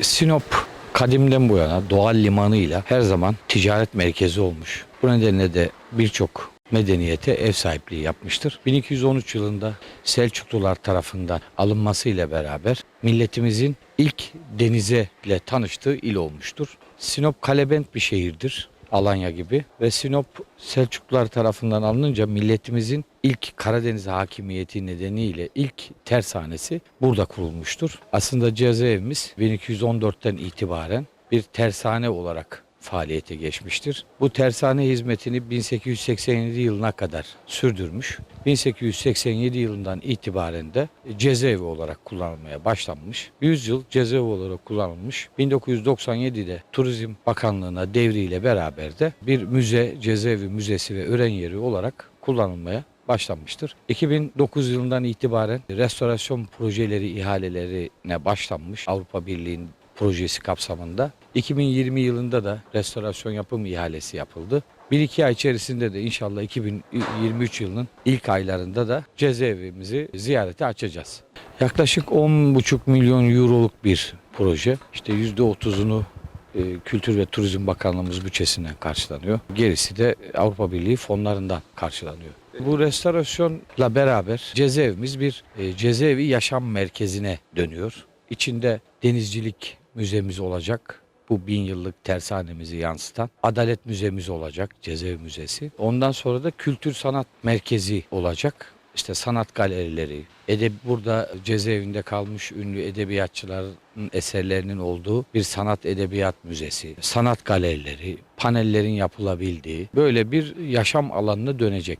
Sinop kadimden bu yana doğal limanıyla her zaman ticaret merkezi olmuş. Bu nedenle de birçok medeniyete ev sahipliği yapmıştır. 1213 yılında Selçuklular tarafından alınmasıyla beraber milletimizin ilk denize ile tanıştığı il olmuştur. Sinop kalebent bir şehirdir. Alanya gibi ve Sinop Selçuklular tarafından alınınca milletimizin ilk Karadeniz hakimiyeti nedeniyle ilk tersanesi burada kurulmuştur. Aslında cezaevimiz 1214'ten itibaren bir tersane olarak faaliyete geçmiştir. Bu tersane hizmetini 1887 yılına kadar sürdürmüş. 1887 yılından itibaren de cezaevi olarak kullanılmaya başlanmış. 100 yıl cezaevi olarak kullanılmış. 1997'de Turizm Bakanlığı'na devriyle beraber de bir müze, cezaevi müzesi ve öğren yeri olarak kullanılmaya başlanmıştır. 2009 yılından itibaren restorasyon projeleri ihalelerine başlanmış Avrupa Birliği'nin projesi kapsamında. 2020 yılında da restorasyon yapım ihalesi yapıldı. 1-2 ay içerisinde de inşallah 2023 yılının ilk aylarında da cezaevimizi ziyarete açacağız. Yaklaşık 10,5 milyon euroluk bir proje. İşte %30'unu e, Kültür ve Turizm Bakanlığımız bütçesinden karşılanıyor. Gerisi de Avrupa Birliği fonlarından karşılanıyor. Bu restorasyonla beraber cezaevimiz bir e, cezaevi yaşam merkezine dönüyor. İçinde denizcilik müzemiz olacak. Bu bin yıllık tersanemizi yansıtan Adalet Müzemiz olacak, cezaevi müzesi. Ondan sonra da kültür sanat merkezi olacak. İşte sanat galerileri, edeb burada cezaevinde kalmış ünlü edebiyatçıların eserlerinin olduğu bir sanat edebiyat müzesi, sanat galerileri, panellerin yapılabildiği böyle bir yaşam alanına dönecek.